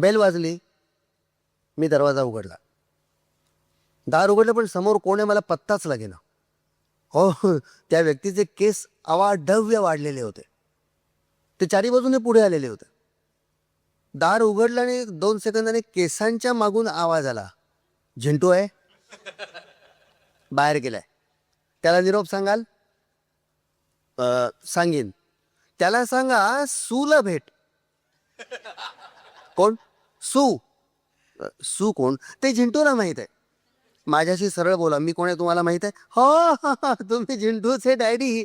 Bell वाजली मी दरवाजा उघडला. दार उघडलं पण समोर कोण आहे मला पत्ताच लागेना. हो त्या व्यक्तीचे केस अवाढव्य वाढलेले होते. ते चारी बाजूने पुढे आलेले होते. दार उघडलं आणि दोन सेकंदाने केसांच्या मागून आवाज आला. झिंटू आहे? बाहेर गेलाय. त्याला निरोप सांगाल? सांगेन. त्याला सांगा सूला भेट कोण? सू. सू कोण? ते झिंटूला माहीत आहे. माझ्याशी सरळ बोला मी कोण आहे तुम्हाला माहीत आहे? हो हा, हा, तुम्ही झिंटूचे डॅडी.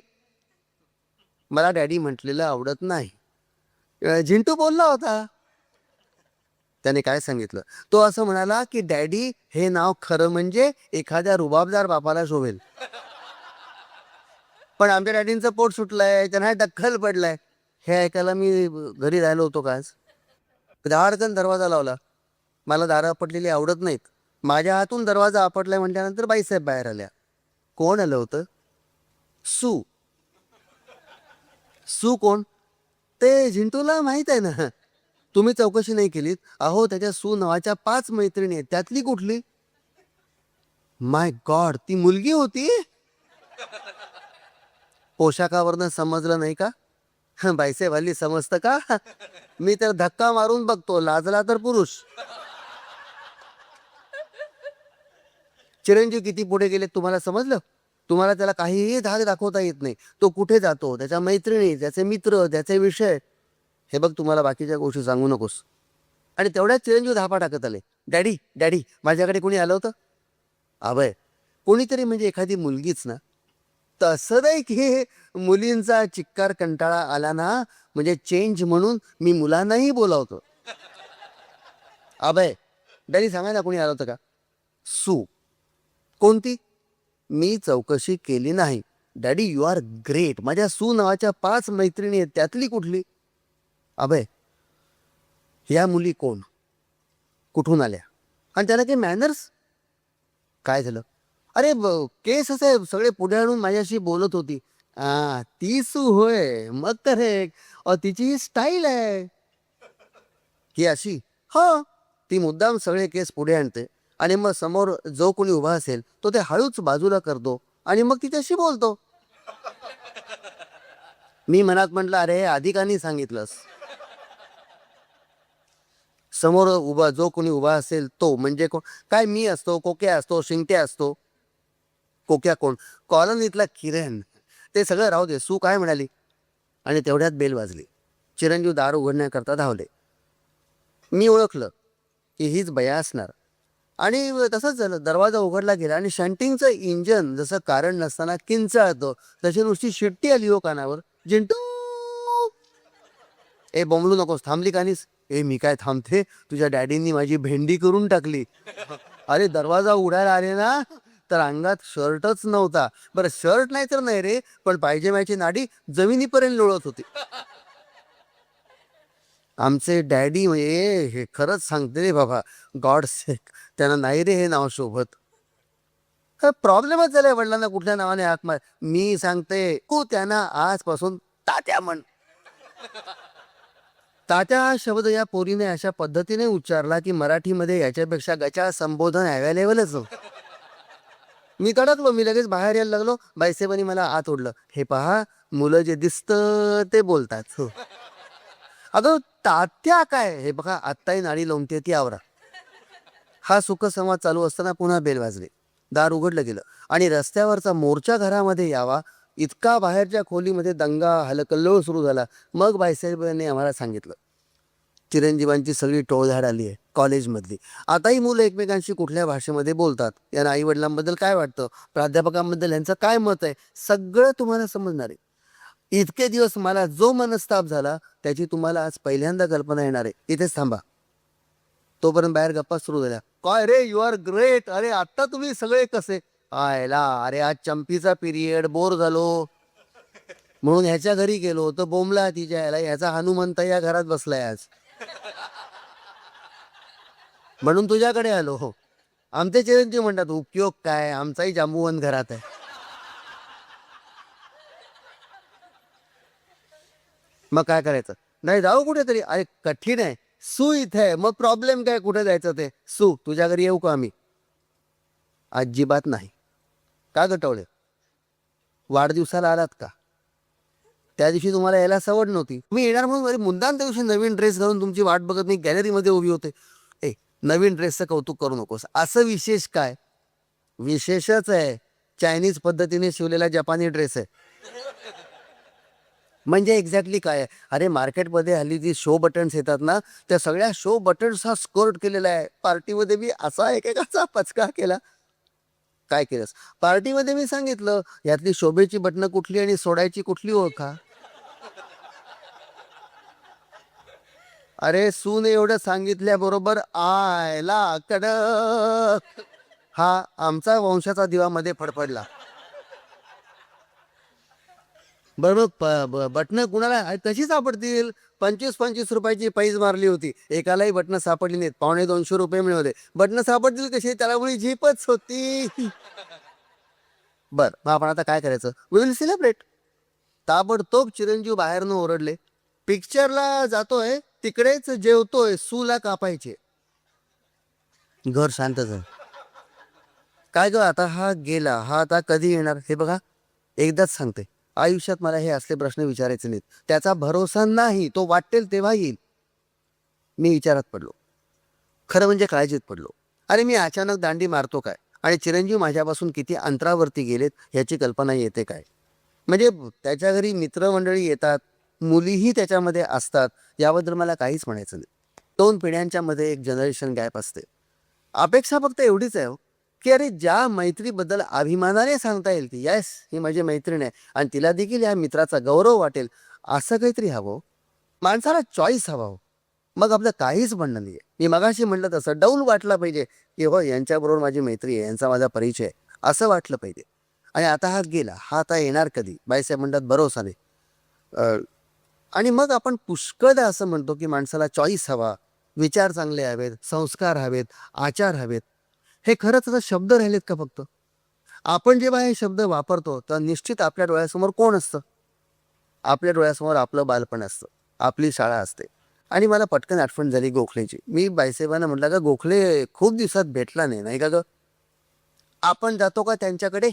मला डॅडी म्हटलेलं आवडत नाही. झिंटू बोलला होता. त्याने काय सांगितलं? तो असं म्हणाला की डॅडी हे नाव खरं म्हणजे एखाद्या रुबाबदार बापाला शोभेल. पण आमच्या डॅडींचं पोट सुटलंय त्यांना डक्कल पडलाय. हे ऐकायला मी घरी राहिलो होतो का म्हणजे आज दारकन दरवाजा लावला. मला दारं आपटलेली आवडत नाहीत. माझ्या हातून दरवाजा आपटलाय म्हटल्यानंतर बाईसाहेब बाहेर आल्या. कोण आलं होतं? सू. सू कोण? ते झिंटूला माहीत आहे ना. तुम्ही चौकशी नाही केलीत. अहो त्याच्या सू नावाच्या पाच मैत्रिणी आहेत. त्यातली कुठली? माय गॉड ती मुलगी होती? पोशाखावरनं समजलं नाही का? बाईसाहेब हल्ली समजतं का? मी तर धक्का मारून बघतो लाजला तर पुरुष. चिरंजीव किती पुढे गेले तुम्हाला समजलं? तुम्हाला त्याला काहीही धाक दाखवता येत नाही. तो कुठे जातो? त्याच्या मैत्रिणी त्याचे मित्र त्याचे विषय. हे बघ तुम्हाला बाकीच्या गोष्टी सांगू नकोस. आणि तेवढ्याच चिरंजीव धापा टाकत आले. डॅडी डॅडी माझ्याकडे कोणी आलं होतं? अभय कोणीतरी म्हणजे एखादी मुलगीच ना. तसं नाही की मुलींचा चिक्कार कंटाळा आला ना म्हणजे चेंज म्हणून मी मुलांनाही बोलावतो. अभय डॅडी सांगा ना कोणी आलं होतं का? सू कोणती? मी चौकशी केली नाही. डॅडी यू आर ग्रेट माझ्या सू नावाच्या पाच मैत्रिणी आहेत त्यातली कुठली? अभय या मुली कोण? कुठून आल्या? आणि त्याला काही मॅनर्स काय झालं? अरे ब- केस असे सगळे पुढे आणून माझ्याशी बोलत होती. हा ती सू होय मग तर हे अ, तिची ही स्टाईल आहे. ही अशी. हा ती मुद्दाम सगळे केस पुढे आणते. आणि मग समोर जो कोणी उभा असेल तो ते हळूच बाजूला करतो आणि मग तिच्याशी बोलतो. मी मनात म्हटलं अरे हे आधी का नाही सांगितलंस? समोर उभा जो कोणी उभा असेल तो म्हणजे कोण काय मी असतो कोके असतो शिंगटे असतो कोक्या कोण? कॉलनीतला किरण. ते सगळं राहू दे. सू काय म्हणाली? आणि तेवढ्यात बेल वाजली. चिरंजीव दार उघडण्याकरता धावले. मी ओळखलं की हीच बया असणार. आणि तसंच झालं. दरवाजा उघडला गेला आणि शंटिंगचं इंजन जसं कारण नसताना किंचाळतं तशी नुसती शिट्टी आली हो कानावर. जिंटू! ए बोंबलू नकोस. थांबली कानीस? ए मी काय थांबते? तुझ्या डॅडींनी माझी भेंडी करून टाकली. अरे दरवाजा उघडायला आले ना? तर अंगात शर्टच नव्हता. बरं शर्ट नाही तर नाही रे पण पायजेमाची नाडी जमिनीपर्यंत लोळत होती. आमचे डॅडी म्हणजे हे खरंच सांगते रे बाबा गॉड सेक त्यांना नाही रे हे नाव शोभत. प्रॉब्लेमच झालाय वडिलांना कुठल्या नावाने हाक मार मी सांगते को त्यांना आजपासून तात्या म्हण. तात्या हा शब्द या पोरीने अशा पद्धतीने उच्चारला की मराठीमध्ये याच्यापेक्षा गचा संबोधन अवेलेबलच नव्हतं. मी कडकलो मी लगेच बाहेर यायला लागलो. बायसेबानी मला आत ओढलं. हे पहा मुलं जे दिसतं ते बोलतात. हो. अगं तात्या काय? हे बघा आत्ताही नाडी लोंबते ती आवरा. हा सुख संवाद चालू असताना पुन्हा बेल वाजले. दार उघडलं गेलं. आणि रस्त्यावरचा मोर्चा घरामध्ये यावा इतका बाहेरच्या खोलीमध्ये दंगा हलकल्लोळ सुरू झाला. मग बायसाहेबांनी आम्हाला सांगितलं. चिरंजीवांची सगळी टोळधाड आली आहे कॉलेजमधली. आताही मुलं एकमेकांशी कुठल्या भाषेमध्ये बोलतात? यांना आई वडिलांबद्दल काय वाटतं? प्राध्यापकांबद्दल यांचं काय मत आहे? सगळं तुम्हाला समजणार आहे. इतके दिवस मला जो मनस्ताप झाला त्याची तुम्हाला आज पहिल्यांदा कल्पना येणार आहे. इथेच थांबा. तोपर्यंत बाहेर गप्पा सुरू झाल्या. काय रे? यू आर ग्रेट अरे आता तुम्ही सगळे कसे? आयला अरे आज चंपीचा पिरियड बोर झालो. म्हणून ह्याच्या घरी गेलो तर बोंबला तिच्या याला. ह्याचा हनुमंत या घरात बसलाय आज. म्हणून तुझ्याकडे आलो हो. आमचे चिरंजीव म्हणतात उपयोग काय? आमचाही जांबुवन घरात आहे. मग काय करायचं? नाही जाऊ कुठेतरी. अरे कठीण आहे. सू इथे आहे. मग प्रॉब्लेम काय? कुठे जायचं ते? सू तुझ्या घरी येऊ का आम्ही? अजिबात नाही. का गटवले? वाढदिवसाला आलात का? त्या दिवशी तुम्हाला यायला सवड नव्हती. मी येणार म्हणून अरे मुद्दाम त्या दिवशी नवीन ड्रेस घालून तुमची वाट बघत मी गॅलरीमध्ये उभी होते. ए नवीन ड्रेसचं कौतुक करू नकोस. असं विशेष काय? विशेषच आहे. चायनीज पद्धतीने शिवलेला जपानी ड्रेस आहे. म्हणजे एक्झॅक्टली काय? अरे मार्केटमध्ये हल्ली जी शो बटन्स येतात ना त्या सगळ्या शो बटन्स हा स्कोर्ट केलेला आहे. पार्टीमध्ये मी असा एकेकाचा पचका केला. काय केलंस? पार्टीमध्ये मी सांगितलं यातली शोभेची बटणं कुठली आणि सोडायची कुठली ओळखा अरे सून एवढं सांगितल्याबरोबर आयला कडक. हा आमचा वंशाचा दिवा मध्ये फडफडला. बरोबर मग बटणं कुणाला कशी सापडतील? पंचवीस पंचवीस रुपयाची पैज मारली होती. एकालाही बटणं सापडली नाहीत. पावणे दोनशे रुपये मिळवले. बटणं सापडतील कशी? त्याला मुळी झीपच होती. बर मग आपण आता काय करायचं? विल सेलिब्रेट ताबडतोब चिरंजीव बाहेरनं ओरडले. पिक्चरला जातोय. तिकडेच जेवतोय सूला कापायचे. घर शांत झालं. काय ग आता हा गेला हा आता कधी येणार? हे बघा एकदाच सांगते. आयुष्यात मला हे असले प्रश्न विचारायचे नाहीत. त्याचा भरोसा नाही तो वाटेल तेव्हा येईल. मी विचारात पडलो. खरं म्हणजे काळजीत पडलो. अरे मी अचानक दांडी मारतो काय? आणि चिरंजीव माझ्यापासून किती अंतरावरती गेलेत ह्याची कल्पना येते काय? म्हणजे त्याच्या घरी मित्रमंडळी येतात मुलीही त्याच्यामध्ये असतात याबद्दल मला काहीच म्हणायचं नाही. दोन पिढ्यांच्या मध्ये एक जनरेशन गॅप असते. अपेक्षा फक्त एवढीच आहे हो, की अरे ज्या मैत्रीबद्दल अभिमानाने सांगता येईल की येस ही माझी मैत्रीण आहे आणि तिला देखील या मित्राचा गौरव वाटेल असं काहीतरी हवं हो. माणसाला चॉईस हवा हो. मग आपलं काहीच म्हणणं नाही मी मगाशी म्हटलं तसं डौल वाटला पाहिजे की हो यांच्याबरोबर माझी मैत्री आहे यांचा माझा परिचय आहे असं वाटलं पाहिजे. आणि आता हा गेला हा आता येणार कधी? बायसाहेब म्हणतात भरोसा नाही. आणि मग आपण पुष्कळदा असं म्हणतो की माणसाला चॉईस हवा विचार चांगले हवेत संस्कार हवेत आचार हवेत. हे खरंच आता शब्द राहिलेत का फक्त? आपण जेव्हा हे शब्द वापरतो तर निश्चित आपल्या डोळ्यासमोर कोण असतं? आपल्या डोळ्यासमोर आपलं बालपण असतं आपली शाळा असते. आणि मला पटकन आठवण झाली गोखलेची. मी बायसाहेबांना म्हटलं का गोखले खूप दिवसात भेटला नाही नाही का ग? आपण जातो का त्यांच्याकडे?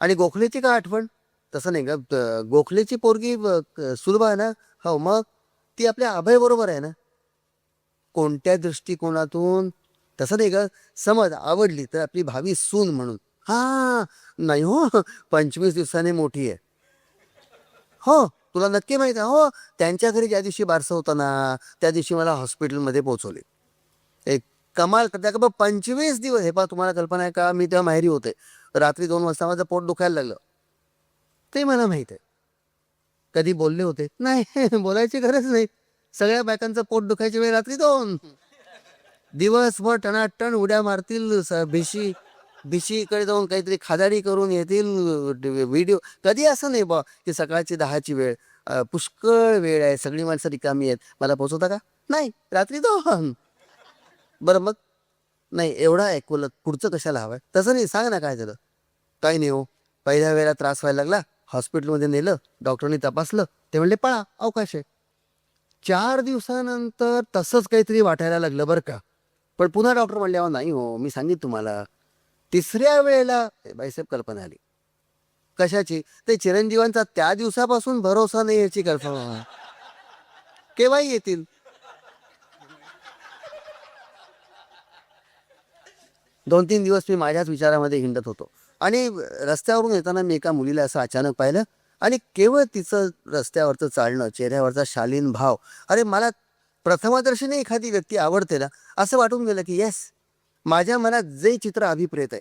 आणि गोखलेची का आठवण? तसं नाही का त- गोखलेची पोरगी सुलभ आहे ना? हो मग ती आपल्या अभय बरोबर आहे ना? कोणत्या दृष्टिकोनातून? तसं नाही का समज आवडली तर आपली भावी सून म्हणून. हा नाही हो पंचवीस दिवसाने मोठी आहे. हो तुला नक्की माहीत आहे हो त्यांच्या घरी ज्या दिवशी बारसं होतं ना त्या दिवशी मला हॉस्पिटलमध्ये पोहोचवले. एक कमाल करता का बा पंचवीस दिवस हे पहा तुम्हाला कल्पना आहे का मी तेव्हा माहेरी होते. रात्री दोन वाजता माझं पोट दुखायला लागलं. ते मला माहीत आहे. कधी बोलले होते? नाही बोलायची गरज नाही. सगळ्या बायकांचं पोट दुखायची वेळ रात्री दोन. दिवसभर टणाटण उड्या मारतील भिशी भिशीकडे जाऊन काहीतरी खादारी करून येतील व्हिडिओ. कधी असं नाही बा की सकाळची दहाची वेळ पुष्कळ वेळ आहे सगळी माणसं रिकामी आहेत. मला पोचवता का? नाही रात्री दोन. बरं मग? नाही एवढा ऐकवलं पुढचं कशाला हवंय? तसं नाही सांग ना काय झालं. काही नाही हो. पहिल्या वेळेला त्रास व्हायला लागला. हॉस्पिटलमध्ये नेलं डॉक्टरनी तपासलं ते म्हणले पळा अवकाश आहे चार दिवसानंतर तसंच काहीतरी वाटायला लागलं बरं का. पण पुन्हा डॉक्टर म्हणले अहो नाही हो मी सांगित तुम्हाला. तिसऱ्या वेळेला बाईसाहेब कल्पना आली. कशाची? ते चिरंजीवांचा त्या दिवसापासून भरोसा नाही याची कल्पना. केव्हाही येतील? दोन तीन दिवस मी माझ्याच विचारामध्ये हिंडत होतो. आणि रस्त्यावरून येताना मी एका मुलीला असं अचानक पाहिलं आणि केवळ तिचं रस्त्यावरचं चालणं चेहऱ्यावरचा शालीन भाव अरे मला प्रथमदर्शनी एखादी व्यक्ती आवडते ना असं वाटून गेलं की येस माझ्या मनात जे चित्र अभिप्रेत आहे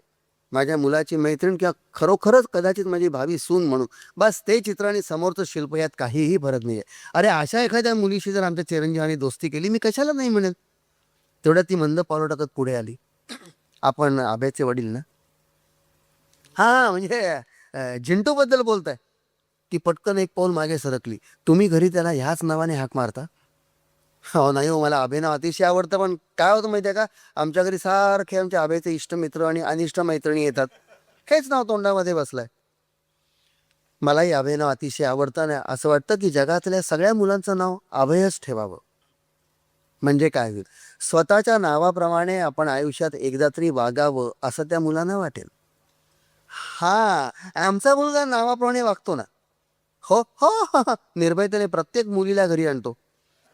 माझ्या मुलाची मैत्रीण किंवा खरोखरच कदाचित माझी भावी सून म्हणून बस ते चित्र आणि समोरचं शिल्प यात काहीही फरक नाही आहे अरे अशा एखाद्या मुलीशी जर आमच्या चिरंजीवानी दोस्ती केली मी कशाला नाही म्हणेल तेवढ्यात ती मंद पावलं टाकत पुढे आली. आपण आब्याचे वडील ना? हा म्हणजे अं, जिंटूबद्दल बोलताय. ती पटकन एक पाऊल मागे सरकली. तुम्ही घरी त्याला ह्याच नावाने हाक मारता? हो नाही हो मला अभिनव अतिशय आवडतं पण काय होतं माहिती आहे का? आमच्या घरी सारखे आमच्या अभयचे इष्टमित्र आणि अनिष्ट मैत्रिणी येतात. हेच नाव तोंडामध्ये बसलंय. मलाही अभिनव अतिशय आवडतं आणि असं वाटतं की जगातल्या सगळ्या मुलांचं नाव अभयच ठेवावं. म्हणजे काय होईल? स्वतःच्या नावाप्रमाणे आपण आयुष्यात एकदा तरी वागावं असं त्या मुलांना वाटेल. हा आमचा मुलगा नावाप्रमाणे वागतो ना. हो हो हो, हो. निर्भयतेने प्रत्येक मुलीला घरी आणतो.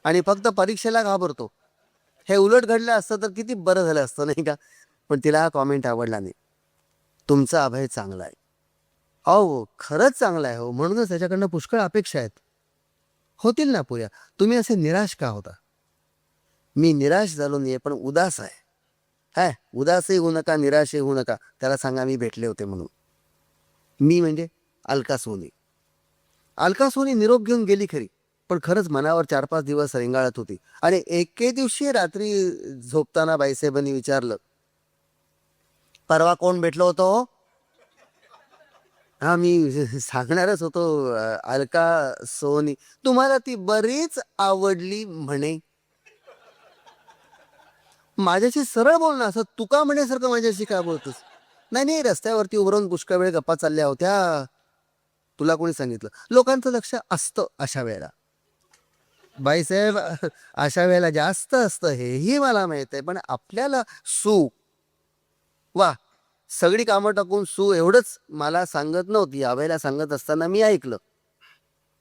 आणि फक्त परीक्षेला घाबरतो. हे उलट घडलं असतं तर किती बरं झालं असतं नाही का? पण तिला हा कॉमेंट आवडला नाही. तुमचा अभय चांगला आहे. अहो खरंच चांगला आहे हो. म्हणूनच त्याच्याकडनं पुष्कळ अपेक्षा आहेत. होतील ना पुऱ्या. तुम्ही असे निराश का होता? मी निराश झालो नाही पण उदास आहे. हाय उदासही होऊ नका निराशही होऊ नका. त्याला सांगा मी भेटले होते म्हणून. मी म्हणजे अलका सोनी. अलका सोनी निरोप घेऊन गेली खरी पण खरंच मनावर चार पाच दिवस रेंगाळत होती. आणि एके दिवशी रात्री झोपताना बाईसाहेबांनी विचारलं परवा कोण भेटलो होतो? हा मी सांगणारच होतो अलका सोनी. तुम्हाला ती बरीच आवडली म्हणे. माझ्याशी सरळ बोल ना असं तुका म्हणण्यासारखं माझ्याशी काय बोलतोस? नाही नाही रस्त्यावरती उभं राहून पुष्कळ वेळ गप्पा चालल्या होत्या. तुला कोणी सांगितलं? लोकांचं लक्ष असतं अशा वेळेला. बाईसाहेब अशा वेळेला जास्त असतं हेही मला माहीत आहे पण आपल्याला सू. वा सगळी कामं टाकून सू एवढंच मला सांगत नव्हती. यावेळेला सांगत असताना मी ऐकलं.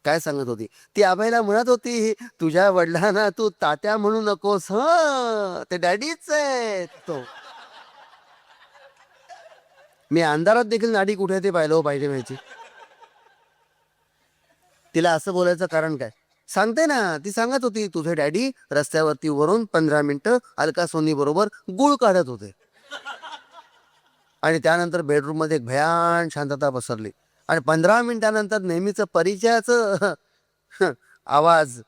काय सांगत होती? ती आबाईला म्हणत होती तुझ्या वडिलांना तू तात्या म्हणू नकोस ह ते डॅडीच आहे तो. मी अंधारात देखील नाडी कुठे ते पाहिलं हो पाहिजे व्हायची तिला असं बोलायचं कारण काय? सांगते ना ती सांगत होती तुझे डॅडी रस्त्यावरती वरून पंधरा मिनिटं अलका सोनी बरोबर गुळ काढत होते. आणि त्यानंतर बेडरूममध्ये एक भयान शांतता पसरली. आणि पंधरा मिनिटानंतर नेहमीचं परिचयाचं आवाज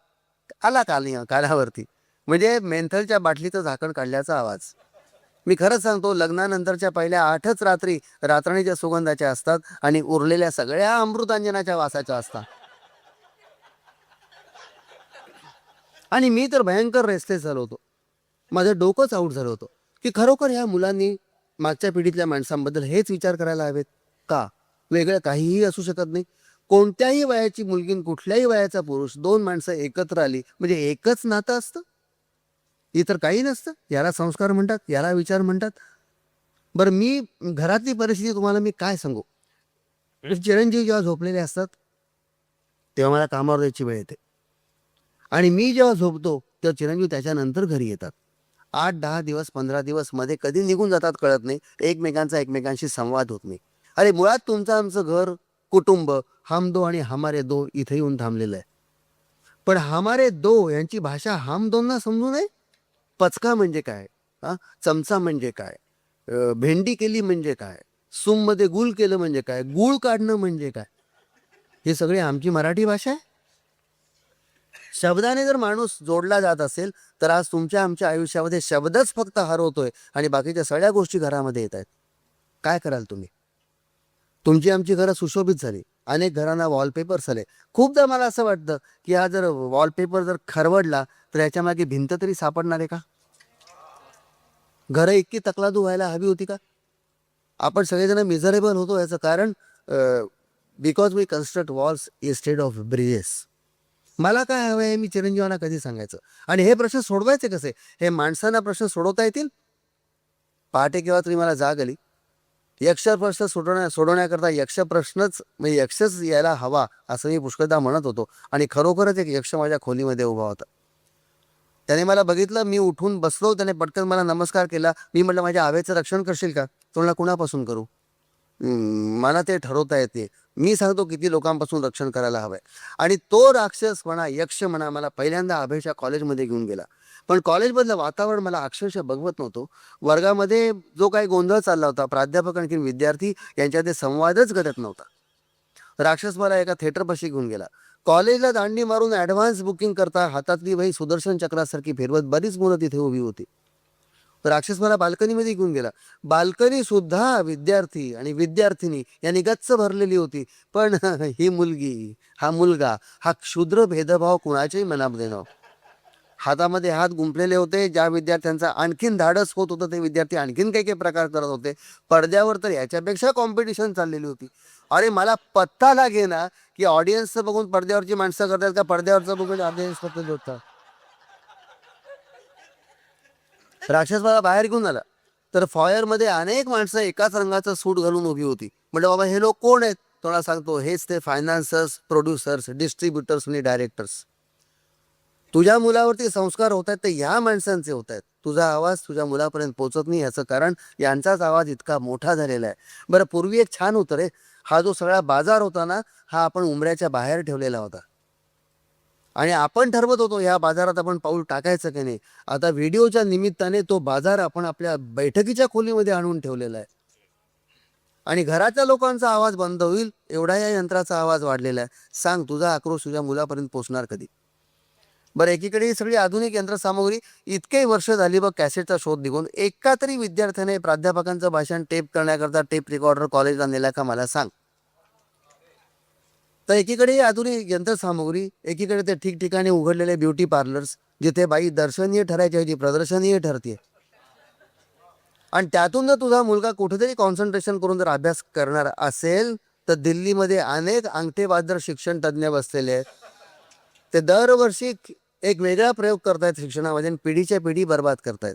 आला काल कानावरती? म्हणजे मेंथलच्या बाटलीचं झाकण काढल्याचा आवाज. मी खरंच सांगतो लग्नानंतरच्या पहिल्या आठच रात्री रात्रणीच्या सुगंधाच्या असतात आणि उरलेल्या सगळ्या अमृतांजनाच्या वासाच्या असतात. आणि मी तर भयंकर रेस्टेस झालो होतो. माझं डोकंच आऊट झालं होतं. की खरोखर ह्या मुलांनी मागच्या पिढीतल्या माणसांबद्दल हेच विचार करायला हवेत का? वेगळं काहीही असू शकत नाही. कोणत्याही वयाची मुलगी कुठल्याही वयाचा पुरुष दोन माणसं एकत्र आली म्हणजे एकच नातं असतं? इतर काही नसतं. याला संस्कार म्हणतात याला विचार म्हणतात. बरं मी घरातली परिस्थिती तुम्हाला मी काय सांगू? चिरंजीव जेव्हा झोपलेले असतात तेव्हा मला कामावर जायची वेळ येते. आणि मी जेव्हा झोपतो तेव्हा चिरंजीव त्याच्यानंतर घरी येतात. आठ दहा दिवस पंधरा दिवसमध्ये कधी निघून जातात कळत नाही. एकमेकांचा एकमेकांशी संवाद होत नाही. अरे मुळात तुमचं आमचं घर कुटुंब हम दो आणि हमारे दो इथे येऊन थांबलेलं आहे. पण हमारे दो यांची भाषा हम दोनना समजू नये? पचका म्हणजे काय? हा? चमचा म्हणजे काय? भेंडी केली म्हणजे काय? सूममध्ये गुल गुळ केलं म्हणजे काय? गुळ काढणं म्हणजे काय? हे सगळे आमची मराठी भाषा आहे? शब्दाने जर माणूस जोडला जात असेल तर आज तुमच्या आमच्या आयुष्यामध्ये शब्दच फक्त हरवतोय आणि बाकीच्या सगळ्या गोष्टी घरामध्ये येत आहेत. काय कराल तुम्ही? तुमची आमची घरं सुशोभित झाली. अनेक घरांना वॉलपेपर्स आले खूपदा मला असं वाटतं की हा जर वॉलपेपर जर खरवडला तर याच्या मागे भिंत तरी सापडणार आहे का? घरं इतकी तकलादू व्हायला हवी होती का? आपण सगळेजण मिझरेबल होतो याचं कारण because we construct walls instead of bridges मला काय हवं आहे मी चिरंजीवांना कधी सांगायचं? आणि हे प्रश्न सोडवायचे कसे? हे माणसांना प्रश्न सोडवता येतील? पहाटे केव्हा तरी मला जाग आली यक्ष प्रश्न सोडवण्या सोडवण्याकरता यक्ष प्रश्नच म्हणजे यक्षच यायला हवा असं मी पुष्कळदा म्हणत होतो. आणि खरोखरच एक यक्ष माझ्या खोलीमध्ये उभा होता. त्याने मला बघितलं मी उठून बसलो त्याने पटकन मला नमस्कार केला. मी म्हटलं माझ्या आवेचं रक्षण करशील का? तो कुणापासून करू? मला ते ठरवता येते. मी सांगतो किती लोकांपासून रक्षण करायला हवंय. आणि तो राक्षस म्हणा यक्ष म्हणा मला पहिल्यांदा अभयच्या कॉलेजमध्ये घेऊन गेला. पण कॉलेजमधलं वातावरण मला अक्षरशः बघवत नव्हतो. वर्गामध्ये जो काही गोंधळ चालला होता प्राध्यापक आणखी विद्यार्थी यांच्यात संवादच घडत नव्हता. राक्षस मला एका थिएटरपाशी घेऊन गेला. कॉलेजला दांडी मारून ॲडव्हान्स बुकिंग करता हातातली वही सुदर्शन चक्रासारखी फिरवत बरीच मुलं तिथे उभी होती. राक्षस मला बाल्कनीमध्ये घेऊन गेला. बाल्कनी सुद्धा विद्यार्थी आणि विद्यार्थिनी यांनी गच्च भरलेली होती. पण ही मुलगी हा मुलगा हा क्षुद्र भेदभाव कुणाच्याही मनामध्ये नव्हता. हातामध्ये हात गुंफलेले होते ज्या विद्यार्थ्यांचा आणखीन धाडस होत होतं ते विद्यार्थी आणखीन काही काही प्रकार करत होते. पडद्यावर तर याच्यापेक्षा कॉम्पिटिशन चाललेली होती. अरे मला पत्ता लागे ना की ऑडियन्सचं बघून पडद्यावरची माणसं करतात का पडद्यावरचं बघून ऑडियन्स पद्धत होता राक्षस मला बाहेर घेऊन आला. तर फॉयरमध्ये अनेक माणसं एकाच रंगाचं सूट घालून उभी होती. म्हणजे बाबा हे लोक कोण आहेत? थोडा सांगतो हेच ते फायनान्सर्स प्रोड्युसर्स डिस्ट्रीब्युटर्स आणि डायरेक्टर्स तुझ्या मुलावरती संस्कार होत आहेत ते ह्या माणसांचे होत आहेत. तुझा आवाज तुझ्या मुलापर्यंत पोहोचत नाही याचं कारण यांचाच आवाज इतका मोठा झालेला आहे. बरं पूर्वी एक छान होतं रे हा जो सगळा बाजार होता ना हा आपण उमऱ्याच्या बाहेर ठेवलेला होता. आणि आपण ठरवत होतो ह्या बाजारात आपण पाऊल टाकायचं की नाही? आता व्हिडिओच्या निमित्ताने तो बाजार आपण आपल्या बैठकीच्या खोलीमध्ये आणून ठेवलेला आहे. आणि घराच्या लोकांचा आवाज बंद होईल एवढा या यंत्राचा आवाज वाढलेला आहे. सांग तुझा आक्रोश तुझ्या मुलापर्यंत पोहोचणार कधी? बरं एकीकडे ही सगळी आधुनिक यंत्रसामुग्री इतके वर्ष झाली बघ कॅसेटचा शोध निघून एका तरी विद्यार्थ्याने प्राध्यापकांचं भाषण टेप करण्याकरता टेप रेकॉर्डर कॉलेजला नेला का मला सांग. तर एकीकडे आधुनिक यंत्रसामुग्री एकीकडे ते ठिकठिकाणी उघडलेले ब्युटी पार्लर्स जिथे बाई दर्शनीय ठरायची ऐवजी प्रदर्शनीय ठरते आणि त्यातून जर तुझा मुलगा कुठेतरी कॉन्सन्ट्रेशन करून जर अभ्यास करणार असेल तर दिल्लीमध्ये अनेक अंगठेबादर शिक्षण तज्ज्ञ बसलेले आहेत. ते दरवर्षी एक वेगळा प्रयोग करतायत शिक्षणामध्ये आणि पिढीच्या पिढी बर्बाद करतायत.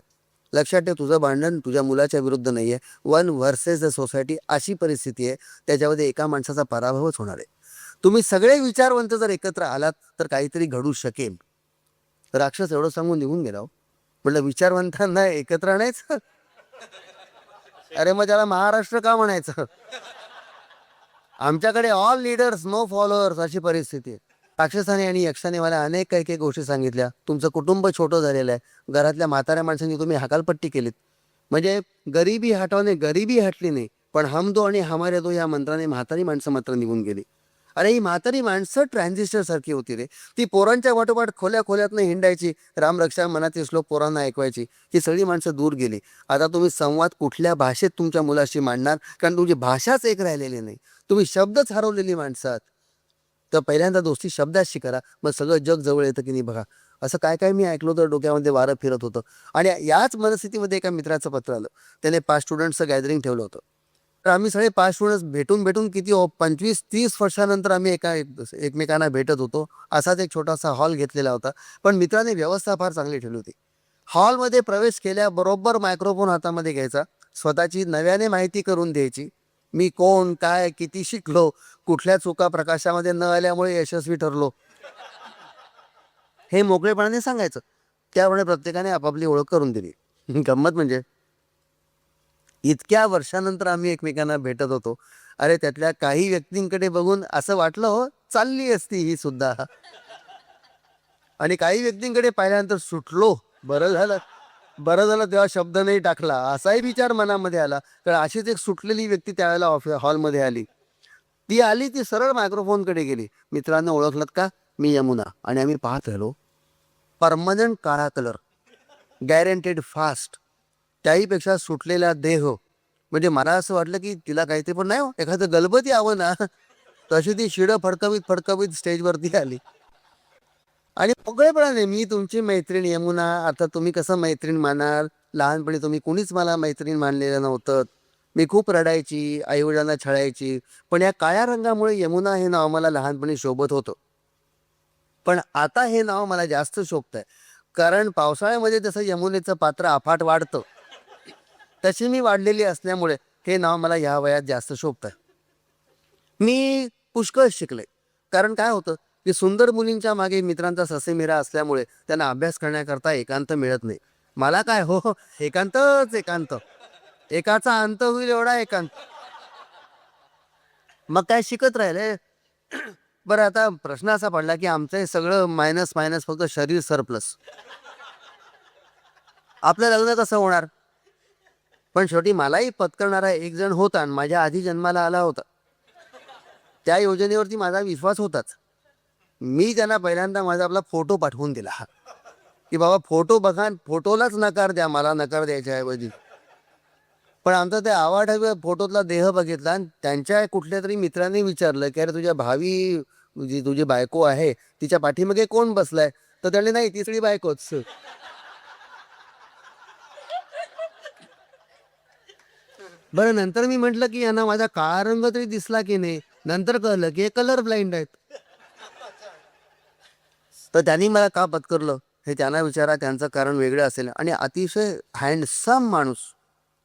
लक्षात ठेव तुझं भांडण तुझ्या मुलाच्या विरुद्ध नाही आहे वन व्हर्सेस द सोसायटी अशी परिस्थिती आहे. त्याच्यामध्ये एका माणसाचा पराभवच होणार आहे. तुम्ही सगळे विचारवंत जर एकत्र आलात तर काहीतरी घडू शकेल. राक्षस एवढं सांगून निघून गेला हो. म्हटलं विचारवंतांना एकत्र आणायचं? अरे मग त्याला महाराष्ट्र का म्हणायचं? आमच्याकडे ऑल लीडर्स नो फॉलोअर्स अशी परिस्थिती आहे. राक्षसाने आणि यक्षाने मला अनेक काही काही गोष्टी सांगितल्या. तुमचं कुटुंब छोटं झालेलं आहे. घरातल्या म्हाताऱ्या माणसांनी तुम्ही हकालपट्टी केलीत. म्हणजे गरिबी हटवणे गरिबी हटली नाही. पण हम दो आणि हमारे दो या मंत्राने म्हातारी माणसं मात्र निघून गेली. अरे ही म्हातारी माणसं ट्रान्झिस्टर सारखी होती रे. ती पोरांच्या वाटोपाठ खोल्या खोल्यातनं हिंडायची. रामरक्षा मनातील श्लोक पोरांना ऐकवायची. ही सगळी माणसं दूर गेली. आता तुम्ही संवाद कुठल्या भाषेत तुमच्या मुलाशी मांडणार? कारण तुमची भाषाच एक राहिलेली नाही. तुम्ही शब्दच हरवलेली माणसं आहात. तर पहिल्यांदा दोस्ती शब्दात शिकारा. मग सगळं जग जवळ येतं की नाही बघा. असं काय काय मी ऐकलं तर डोक्यामध्ये वारं फिरत होतं. आणि याच मनस्थितीमध्ये एका मित्राचं पत्र आलं. त्याने पाच स्टुडंट्सचं गॅदरिंग ठेवलं होतं. तर आम्ही सगळे पाच स्टुडंट्स भेटून भेटून किती हो पंचवीस तीस वर्षानंतर आम्ही एका एक- एकमेकांना भेटत होतो. असाच एक छोटासा हॉल घेतलेला होता. पण मित्राने व्यवस्था फार चांगली ठेवली होती. हॉलमध्ये प्रवेश केल्याबरोबर मायक्रोफोन हातामध्ये घ्यायचा. स्वतःची नव्याने माहिती करून द्यायची. मी कोण काय किती शिकलो कुठल्या चुका प्रकाशामध्ये न आल्यामुळे यशस्वी ठरलो. हे मोकळेपणाने सांगायचं. त्यामुळे प्रत्येकाने आपापली ओळख करून दिली. गंमत म्हणजे इतक्या वर्षानंतर आम्ही एकमेकांना भेटत होतो. अरे त्यातल्या काही व्यक्तींकडे बघून असं वाटलं हो चालली असती ही सुद्धा. आणि काही व्यक्तींकडे पाहिल्यानंतर सुटलो. बरं झालं. बरं झालं तेव्हा शब्द नाही टाकला. असाही विचार मनामध्ये आला. कारण अशीच एक सुटलेली व्यक्ती त्यावेळेला ऑफिस हॉलमध्ये आली. ती आली ती सरळ मायक्रोफोनकडे गेली. मित्रांनो ओळखलात का? मी यमुना. आणि आम्ही पाहत राहिलो. परमनंट काळा कलर. गॅरंटेड फास्ट त्याहीपेक्षा सुटलेला देह. म्हणजे मला असं वाटलं की तिला काहीतरी पण नाही हो. एखादं गलबत यावं ना. तशी ती शिडं फडकवीत फडकवीत स्टेजवरती आली. आणि मोकळेपणाने मी तुमची मैत्रीण यमुना आता तुम्ही कसं मैत्रीण मानाल? लहानपणी तुम्ही कुणीच मला मैत्रीण मानलेलं नव्हतं. मी खूप रडायची आईवडिलांना छळायची. पण या काळ्या रंगामुळे यमुना हे नाव मला लहानपणी शोभत होतं. पण आता हे नाव मला जास्त शोभत आहे कारण पावसाळ्यामध्ये जसं यमुनेचं पात्र अफाट वाढतं तशी मी वाढलेली असल्यामुळे हे नाव मला ह्या वयात जास्त शोभत आहे मी पुष्कळ शिकले. कारण काय होतं? की सुंदर मुलींच्या मागे मित्रांचा ससेमिरा असल्यामुळे त्यांना अभ्यास करण्याकरता एकांत मिळत नाही. मला काय? हो, हो एकांतच एकांत. एकाचा अंत होईल एवढा एकांत. मग काय शिकत राहिले? बरं आता प्रश्न असा पडला की आमचं हे सगळं मायनस मायनस फक्त शरीर सरप्लस आपलं लग्न कसं होणार? पण शेवटी मलाही पत्करणारा एक जण होता आणि माझ्या आधी जन्माला आला होता. त्या योजनेवरती माझा विश्वास होताच. मी त्यांना पहिल्यांदा माझा आपला फोटो पाठवून दिला. की बाबा फोटो बघा फोटोलाच नकार द्या मला नकार द्यायच्या ऐवजी. पण आमचा त्या आवाढव्य फोटोतला देह बघितला आणि त्यांच्या कुठल्या तरी मित्राने विचारलं की अरे तुझ्या भावी जी तुझी बायको आहे तिच्या पाठीमागे कोण बसलाय? तर त्याने नाही ती सगळी बायकोच. बरं नंतर मी म्हटलं की यांना माझा काळा रंग तरी दिसला की नाही? नंतर कळलं की हे कलर ब्लाइंड आहेत. तर त्यांनी मला का पत्करलं? हे त्यांना विचारा त्यांचं कारण वेगळं असेल. आणि अतिशय हँडसम माणूस.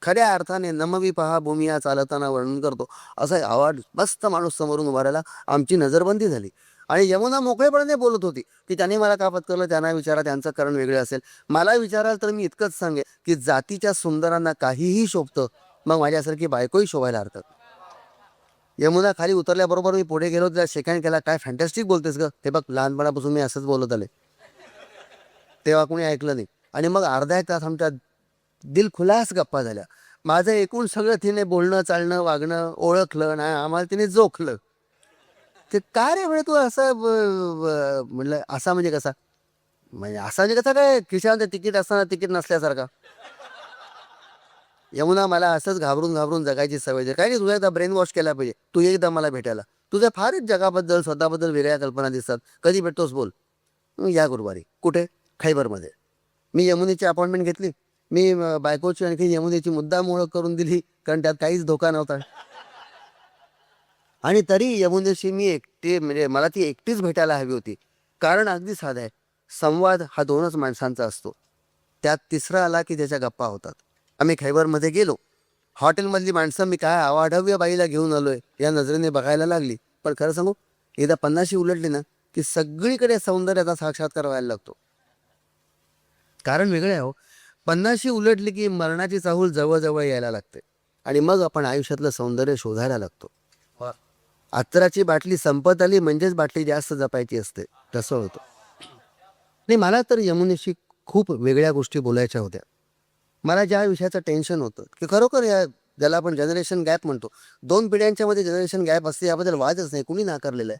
खऱ्या अर्थाने नमवी पहा भूमिया चालताना वर्णन करतो. असा आवाज मस्त माणूस समोरून उभारायला आमची नजरबंदी झाली. आणि यमुना मोकळेपणाने बोलत होती की त्याने मला का पत्करलं? त्यांना विचारा त्यांचं कारण वेगळं असेल. मला विचाराल तर मी इतकंच सांगेन की जातीच्या सुंदरांना काहीही शोभतं मग माझ्यासारखी बायकोही शोभायला हरतात यमुना खाली उतरल्याबरोबर मी पुढे गेलो त्या सेकंड केला. काय फॅन्टॅस्टिक बोलतेस ग? ते बघ लहानपणापासून मी असंच बोलत आले तेव्हा कोणी ऐकलं नाही. आणि मग अर्धा एक तास आमच्या दिल खुलास गप्पा झाल्या. माझं एकूण सगळं तिने बोलणं चालणं वागणं ओळखलं नाही आम्हाला तिने जोखलं. ते काय रे म्हणजे तू असं ब- म्हणलं असा म्हणजे कसा? म्हणजे असा म्हणजे कसा काय? खिशामध्ये तिकीट असताना तिकीट नसल्यासारखा. यमुना मला असंच घाबरून घाबरून जगायची सवय आहे. काय नाही तुझा एकदा ब्रेन वॉश केला पाहिजे. तू एकदा मला भेटायला. तुझ्या फारच जगाबद्दल स्वतःबद्दल वेगळ्या कल्पना दिसतात. कधी भेटतोस बोल. या गुरुवारी. कुठे? खैबरमध्ये. मी यमुनेची अपॉइंटमेंट घेतली. मी बायकोची आणखी यमुनेची मुद्दाम ओळख करून दिली कारण त्यात काहीच धोका नव्हता. आणि तरी यमुनेशी मी एकटी म्हणजे मला ती एकटीच भेटायला हवी होती. कारण अगदी साधा आहे. संवाद हा दोनच माणसांचा असतो. त्यात तिसरा आला की त्याच्या गप्पा होतात. आम्ही खैबरमध्ये गेलो. हॉटेलमधली माणसं मी काय आवाढव्य बाईला घेऊन आलोय या नजरेने बघायला लागली. पण खरं सांगू एकदा पन्नाशी उलटली ना की सगळीकडे सौंदर्याचा साक्षात्कार व्हायला लागतो. कारण वेगळं आहे हो. पन्नाशी उलटली की मरणाची चाहूल जवळजवळ यायला लागते. आणि मग आपण आयुष्यातलं सौंदर्य शोधायला लागतो. अत्तराची बाटली संपत आली म्हणजेच बाटली जास्त जपायची असते. तसं होतं. नाही मला तर यमुनेशी खूप वेगळ्या गोष्टी बोलायच्या होत्या. मला ज्या विषयाचं टेन्शन होतं की खरोखर या ज्याला आपण जनरेशन गॅप म्हणतो दोन पिढ्यांच्या मध्ये जनरेशन गॅप असते याबद्दल वादच नाही कुणी नाकारलेलं आहे?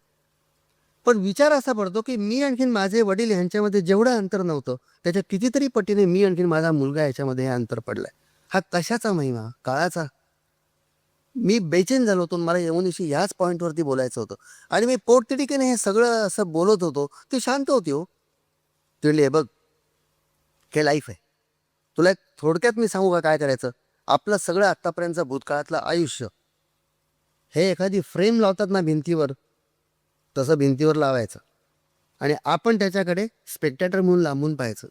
पण विचार असा पडतो की मी आणखीन माझे वडील ह्यांच्यामध्ये जेवढं अंतर नव्हतं त्याच्या कितीतरी पटीने मी आणखीन माझा मुलगा याच्यामध्ये हे अंतर पडलाय. हा कशाचा महिमा? काळाचा? मी बेचैन झालो होतो मला यमुनीशी ह्याच पॉईंटवरती बोलायचं होतं. आणि मी पोटतिडीकेने हे सगळं असं बोलत होतो ती शांत होती हो. ती "हे बघ हे लाईफ आहे. तुला एक थोडक्यात मी सांगू का काय करायचं? आपलं सगळं आत्तापर्यंतचं भूतकाळातलं आयुष्य हे एखादी फ्रेम लावतात ना भिंतीवर तसं भिंतीवर लावायचं. आणि आपण त्याच्याकडे स्पेक्टॅटर म्हणून लांबून पाहायचं.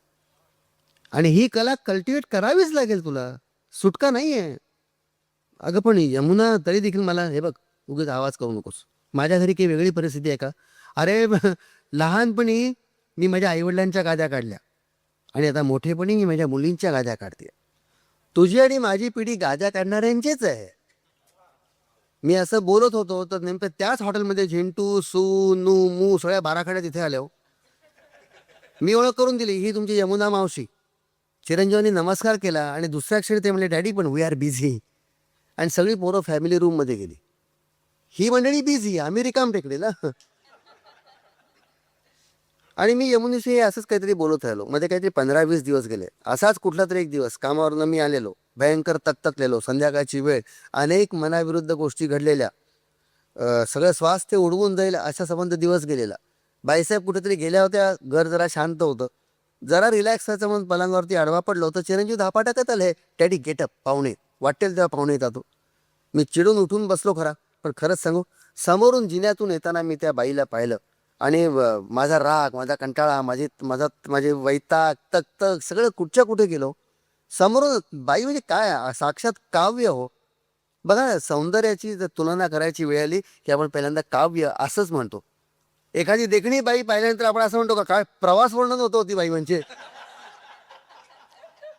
आणि ही कला कल्टिवेट करावीच लागेल तुला. सुटका नाही आहे अगं पण यमुना तरी देखील मला हे बघ उगीच आवाज करू नकोस. माझ्या घरी काही वेगळी परिस्थिती आहे का? अरे लहानपणी मी माझ्या आईवडिलांच्या गाद्या काढल्या. आणि आता मोठेपणी मी माझ्या मुलींच्या गाद्या काढते. तुझी आणि माझी पिढी गाद्या काढणाऱ्यांचीच आहे. मी असं बोलत होतो तर नेमकं त्याच हॉटेलमध्ये झेंटू सू नू मू सगळ्या बाराखड्या तिथे आल्या हो. मी ओळख करून दिली ही तुमची यमुना मावशी. चिरंजीवानी नमस्कार केला आणि दुसऱ्या क्षणी ते म्हणले डॅडी पण वी आर बिझी आणि सगळी पोरं फॅमिली रूममध्ये गेली. ही मंडळी बिझी आम्ही रिकाम टेकले ना. आणि मी यमुनीशी असंच काहीतरी बोलत राहिलो. मध्ये काहीतरी पंधरा वीस दिवस गेले. असाच कुठला तरी एक दिवस कामावरनं मी आलेलो. भयंकर तत्तकलेलो संध्याकाळची वेळ. अनेक मनाविरुद्ध गोष्टी घडलेल्या. सगळं स्वास्थ्य उडवून जाईल अशा संबंध दिवस गेलेला. बाईसाहेब कुठेतरी गेल्या होत्या. घर जरा शांत होतं. जरा रिलॅक्स व्हायचं म्हणून पलंगावरती आडवा पडलो तर चिरंजीव धापा टाकत आले डॅडी गेटअप पाहुणे. वाटेल तेव्हा पाहुणे येतात हो. मी चिडून उठून बसलो खरा. पण खरंच सांगू समोरून जिन्यातून येताना मी त्या बाईला पाहिलं. आणि माझा राग माझा कंटाळा माझी माझा माझे वैताग तक तक सगळं कुठच्या कुठे गेलो? समोरून बाई म्हणजे काय? साक्षात काव्य हो. बघा सौंदर्याची जर तुलना करायची वेळ आली की आपण पहिल्यांदा काव्य असंच म्हणतो. एखादी देखणी बाई पाहिल्यानंतर आपण असं म्हणतो का काय प्रवास वर्णन होतो ती बाई म्हणजे?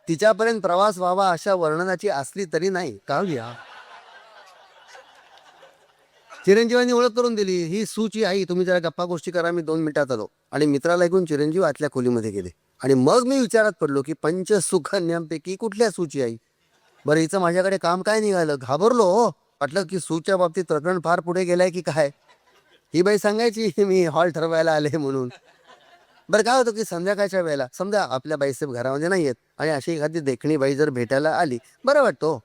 तिच्यापर्यंत प्रवास व्हावा अशा वर्णनाची असली तरी नाही. काव्य. चिरंजीवांनी ओळख करून दिली. ही सूची आई तुम्ही जरा गप्पा गोष्टी करा मी दोन मिनिटात आलो. आणि मित्राला ऐकून चिरंजीव आतल्या खोलीमध्ये गेले. आणि मग मी विचारात पडलो की पंचसुखांपैकी कुठल्या सूची आई? बरं हिचं माझ्याकडे काम काय निघालं? घाबरलो हो. वाटलं की सूच्या बाबतीत प्रकरण फार पुढे गेलाय की काय? ही बाई सांगायची मी हॉल ठरवायला आले म्हणून. बरं काय होतं की संध्याकाळच्या वेळेला समजा आपल्या बाईसाहेब घरामध्ये नाही आहेत आणि अशी एखादी देखणी बाई जर भेटायला आली बरं वाटतो हो.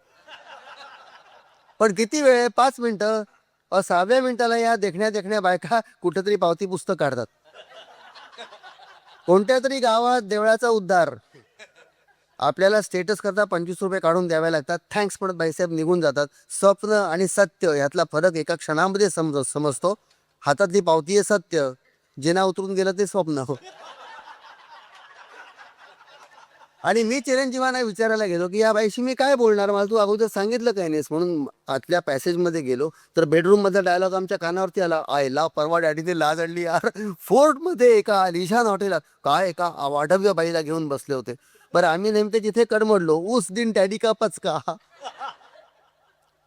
पण किती वेळ? पाच मिनिटं. सहाव्या मिनिटाला या देखण्या देखण्या बायका कुठेतरी पावती पुस्तक काढतात. कोणत्या तरी गावात देवळाचा उद्धार. आपल्याला स्टेटस करता पंचवीस रुपये काढून द्यावे लागतात. थँक्स म्हणत बाईसाहेब निघून जातात. स्वप्न आणि सत्य यातला फरक एका क्षणामध्ये समज समजतो. हातातली पावती आहे सत्य. जिना उतरून गेलं ते स्वप्न. हो आणि मी चिरंजीवांना विचारायला गेलो की या बाईशी मी काय बोलणार? मला तू अगोदर सांगितलं काय नाहीस. म्हणून आतल्या पॅसेजमध्ये गेलो. तर बेडरूम मधला डायलॉग आमच्या कानावरती आला आय ला परवा डॅडीने लाज आणली यार. फोर्टमध्ये एका लिशान हॉटेलात काय एका वाढव्य बाईला घेऊन बसले होते. बरं आम्ही नेमके जिथे कडमडलो ऊस दिन डॅडी का पचका?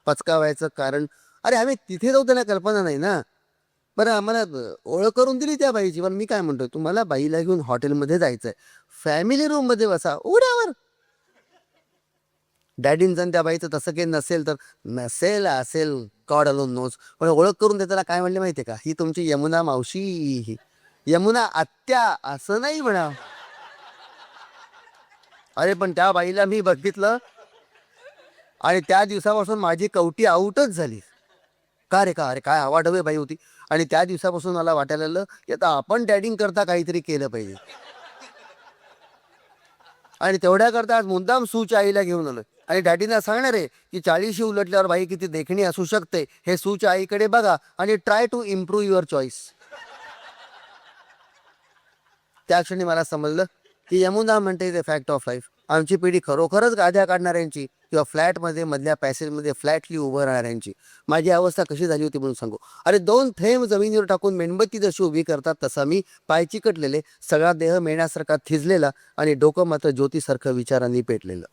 पचका व्हायचं कारण अरे आम्ही तिथे जाऊ त्यांना कल्पना नाही ना. बरं आम्हाला ओळख करून दिली त्या बाईची. पण मी काय म्हणतोय तुम्हाला बाईला घेऊन हॉटेलमध्ये जायचंय. फॅमिली रूममध्ये बसा. उड्यावर डॅडींचं आणि त्या बाईचं तसं काही नसेल तर नसेल असेल कॉड अलोन नोज पण ओळख करून देताना काय म्हणले माहितीये का? ही तुमची यमुना मावशी. यमुना आत्या असं नाही म्हणा. अरे पण त्या बाईला मी बघितलं. आणि त्या दिवसापासून माझी कवटी आऊटच झाली. का रे का अरे काय आवाडवे बाई होती. आणि त्या दिवसापासून मला वाटायला लागलं की आता आपण डॅडिंग करता काहीतरी केलं पाहिजे. आणि तेवढ्या करता आज मुद्दाम सूच आईला घेऊन आलो आणि डॅडीना सांगणार आहे की चाळीशी उलटल्यावर बाई किती देखणी असू शकते हे सूच आईकडे बघा आणि try to improve your choice. त्या क्षणी मला समजलं की यमुना म्हणते ते फॅक्ट ऑफ लाईफ. आमची पिढी खरोखरच गाद्या काढणाऱ्यांची किंवा फ्लॅटमध्ये मधल्या पॅसेजमध्ये फ्लॅटली उभं राहणाऱ्यांची. माझी अवस्था कशी झाली होती म्हणून सांगू. अरे दोन थेंब जमिनीवर टाकून मेणबत्ती जशी उभी करतात तसा मी पाय चिकटलेले सगळा देह मेण्यासारखा थिजलेला आणि डोकं मात्र ज्योतीसारखं विचारांनी पेटलेलं.